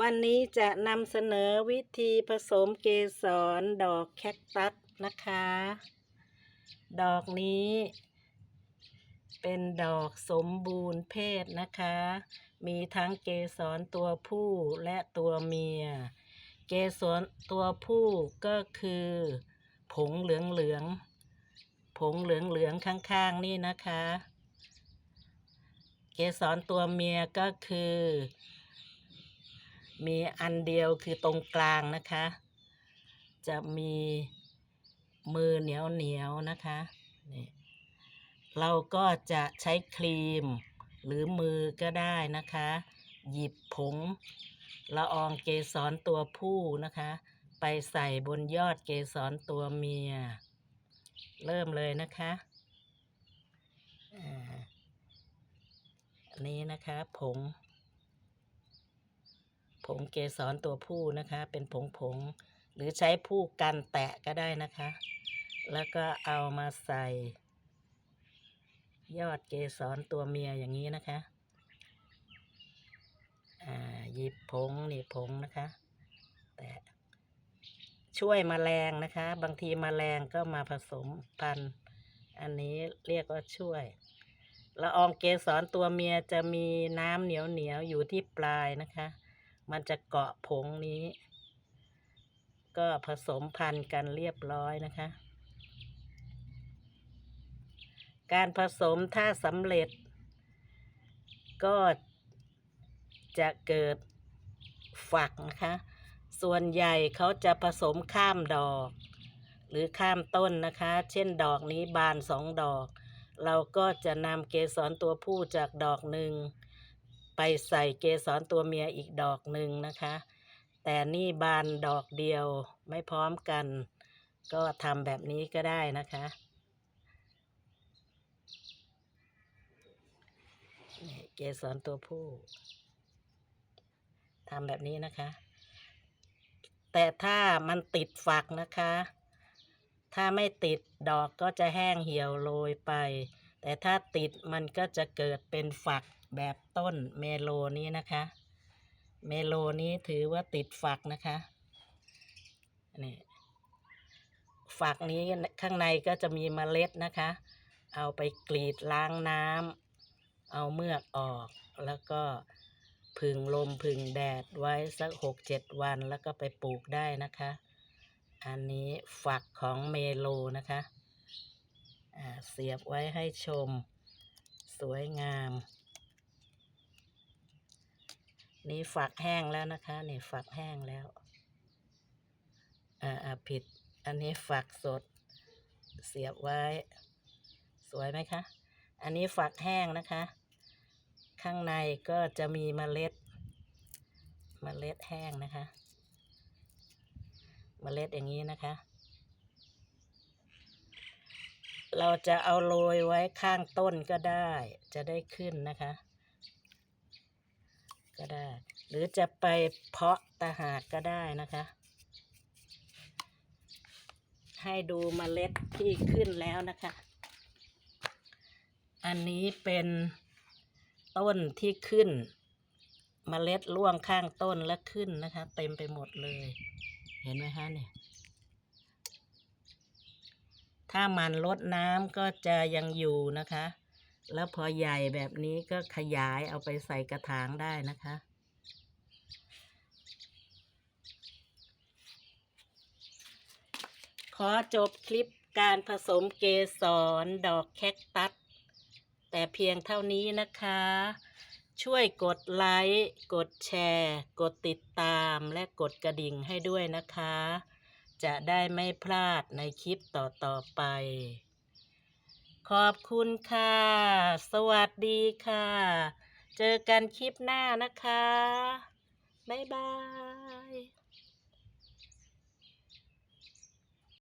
วันนี้จะนำเสนอวิธีผสมเกสรดอกแคคตัสนะคะ ดอกนี้ เป็นดอกสมบูรณ์เพศนะคะ มีทั้งเกสรตัวผู้และตัวเมีย เกสรตัวผู้ก็คือ ผงเหลืองเหลืองๆผงเหลืองเหลืองๆข้างๆนี่นะคะ เกสรตัวเมียก็คือ มีอันเดียวคือตรงกลางนะคะ จะมีมือเหนียวเหนียวนะคะนี่เราก็จะใช้ครีมหรือมือก็ได้นะคะ หยิบผงละอองเกสรตัวผู้นะคะ ไปใส่บนยอดเกสรตัวเมีย เริ่มเลยนะคะอันนี้นะคะผง ผงเกสรตัวผู้นะคะ เป็นผงผงๆหรือใช้ผู้กันแตะก็ได้นะคะ แล้วก็เอามาใส่ ยอดเกสรตัวเมียอย่างนี้นะคะอ่าหยิบผงนี่ผงนะคะ แตะช่วยมแมลงนะคะ บางทีมแมลงก็มาผสมพันธุ์อันนี้เรียกว่าช่วยละอองเกสรตัวเมียจะมีน้ำเหนียวเหนียวอยู่ที่ปลายนะคะ มันจะเกาะผงนี้ ก็ผสมพันธุ์กันเรียบร้อยนะคะ การผสมถ้าสำเร็จ ก็จะเกิดฝักนะคะ ส่วนใหญ่เขาจะผสมข้ามดอก หรือข้ามต้นนะคะ เช่นดอกนี้บานสองดอก เราก็จะนำเกสรตัวผู้จากดอกหนึ่ง ไปใส่เกสรตัวเมียอีกดอกหนึ่งนะคะ แต่นี่บานดอกเดียวไม่พร้อมกัน ก็ทำแบบนี้ก็ได้นะคะ เกสรตัวผู้ทำแบบนี้นะคะ แต่ถ้ามันติดฝักนะคะ ถ้าไม่ติดดอกก็จะแห้งเหี่ยวโรยไป แต่ถ้าติดมันก็จะเกิดเป็นฝักแบบต้นเมโลนี้นะคะ เมโลนี้ถือว่าติดฝักนะคะนี่ฝักนี้ข้างในก็จะมีเมล็ดนะคะ เอาไปกรีดล้างน้ำเอาเมือกออก แล้วก็ผึ่งลมผึ่งแดดไว้สักหกเจ็ดวันแล้วก็ไปปลูกได้นะคะ อันนี้ฝักของเมโลนะคะ เสียบไว้ให้ชม สวยงาม นี่ฝักแห้งแล้วนะคะ นี่ฝักแห้งแล้วอ่าอ่าผิด อันนี้ฝักสด เสียบไว้ สวยไหมคะ อันนี้ฝักแห้งนะคะ ข้างในก็จะมีเมล็ด เมล็ดแห้งนะคะ เมล็ดอย่างนี้นะคะ เราจะเอาโรยไว้ข้างต้นก็ได้ จะได้ขึ้นนะคะ ก็ได้ หรือจะไปเพาะตะหากก็ได้นะคะ ให้ดูเมล็ดที่ขึ้นแล้วนะคะ อันนี้เป็นต้นที่ขึ้นเมล็ดร่วงข้างต้นและขึ้นนะคะ เต็มไปหมดเลย เห็นไหมคะเนี่ย ถ้ามันลดน้ำก็จะยังอยู่นะคะ แล้วพอใหญ่แบบนี้ก็ขยายเอาไปใส่กระถางได้นะคะ ขอจบคลิปการผสมเกสรดอกแคคตัส แต่เพียงเท่านี้นะคะ ช่วยกดไลค์ กดแชร์ กดติดตามและกดกระดิ่งให้ด้วยนะคะ จะได้ไม่พลาดในคลิปต่อ ๆ ไป ขอบคุณค่ะ สวัสดีค่ะ เจอกันคลิปหน้านะคะ บ๊ายบาย